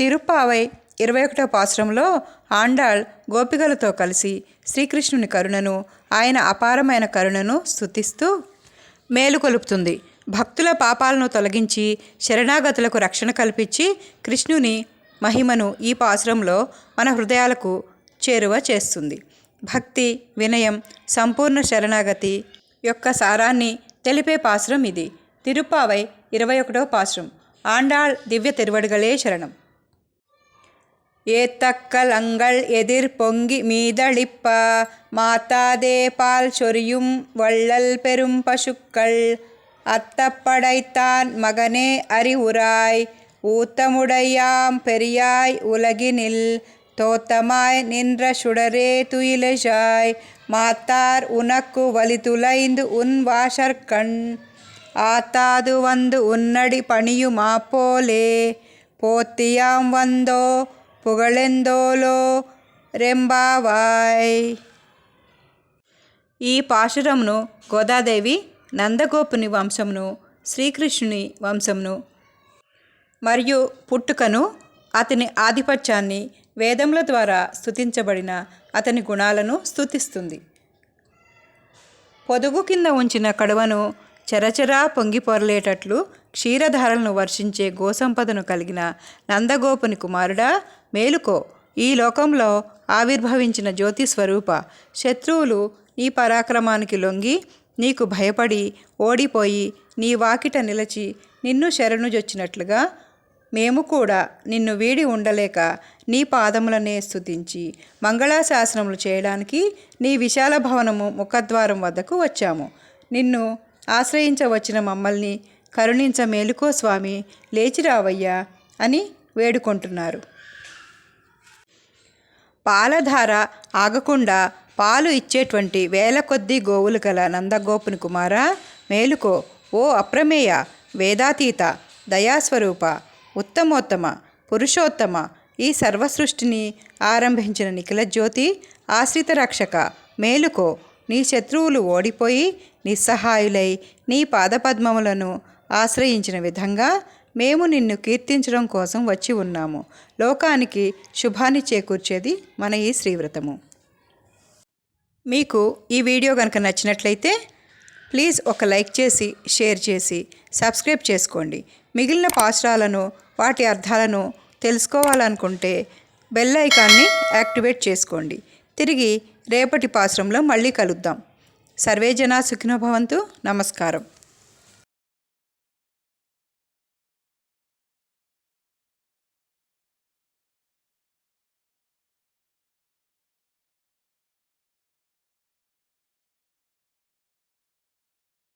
తిరుప్పావై ఇరవై ఒకటో పాశ్రంలో ఆండాళ్ గోపికలతో కలిసి శ్రీకృష్ణుని కరుణను ఆయన అపారమైన కరుణను స్థుతిస్తూ మేలుకొలుపుతుంది. భక్తుల పాపాలను తొలగించి శరణాగతులకు రక్షణ కల్పించి కృష్ణుని మహిమను ఈ పాశ్రంలో మన హృదయాలకు చేరువ చేస్తుంది. భక్తి వినయం సంపూర్ణ శరణాగతి యొక్క సారాన్ని తెలిపే పాశ్రం ఇది. తిరుప్పావై ఇరవై ఒకటో పాశ్రం. ఆండాళ్ దివ్య తిరువడుగలే శరణం. ஏத்தக்கலங்கள் எதிர் பொங்கி மீதளிப்ப. மாத்தாதே பால் சொரியும் வள்ளல் பெரும் பசுக்கள். அத்தப்படைத்தான் மகனே அறிவுராய். ஊத்தமுடையாம் பெரியாய் உலகினில். தோத்தமாய் நின்ற சுடரே துயிலஜாய். மாத்தார் உனக்கு வலிதுலைந்து உன் வாசற்கண். ஆத்தாது வந்து உன்னடி பணியுமா போலே. போத்தியாம் வந்தோ పొగళెందోలో రెంబావాయ్ ఈ పాశురమును గోదాదేవి నందగోపుని వంశమును శ్రీకృష్ణుని వంశమును మరియు పుట్టుకను అతని ఆధిపత్యాన్ని వేదముల ద్వారా స్తుతించబడిన అతని గుణాలను స్థుతిస్తుంది పొదుగు కింద ఉంచిన కడువను చరచరా పొంగిపొరలేటట్లు క్షీరధారలను వర్షించే గోసంపదను కలిగిన నందగోపుని కుమారుడా మేలుకో. ఈ లోకంలో ఆవిర్భవించిన జ్యోతి స్వరూప శత్రువులు నీ పరాక్రమానికి లొంగి నీకు భయపడి ఓడిపోయి నీ వాకిట నిలచి నిన్ను శరణుజొచ్చినట్లుగా మేము కూడా నిన్ను వీడి ఉండలేక నీ పాదములనే స్తుతించి మంగళాశాసనములు చేయడానికి నీ విశాల భవనము ముఖద్వారం వద్దకు వచ్చాము. నిన్ను ఆశ్రయించవచ్చిన మమ్మల్ని కరుణించ మేలుకో స్వామి లేచిరావయ్యా అని వేడుకుంటున్నారు. పాలధార ఆగకుండా పాలు ఇచ్చేటువంటి వేల కొద్దీ గోవులు గల నందగోపుని కుమార మేలుకో ఓ అప్రమేయ వేదాతీత దయాస్వరూప ఉత్తమోత్తమ పురుషోత్తమ ఈ సర్వసృష్టిని ఆరంభించిన నిఖిల జ్యోతి ఆశ్రిత రక్షక మేలుకో నీ శత్రువులు ఓడిపోయి నిస్సహాయులై నీ పాదపద్మములను ఆశ్రయించిన విధంగా మేము నిన్ను కీర్తించడం కోసం వచ్చి ఉన్నాము. లోకానికి శుభాన్ని చేకూర్చేది మన ఈ శ్రీవ్రతము. మీకు ఈ వీడియో కనుక నచ్చినట్లయితే ప్లీజ్ ఒక లైక్ చేసి షేర్ చేసి సబ్స్క్రైబ్ చేసుకోండి. మిగిలిన పాశ్రాలను వాటి అర్థాలను తెలుసుకోవాలనుకుంటే బెల్ ఐకాన్ని యాక్టివేట్ చేసుకోండి. తిరిగి రేపటి పాశ్రంలో మళ్ళీ కలుద్దాం. సర్వేజన జనా నమస్కారం.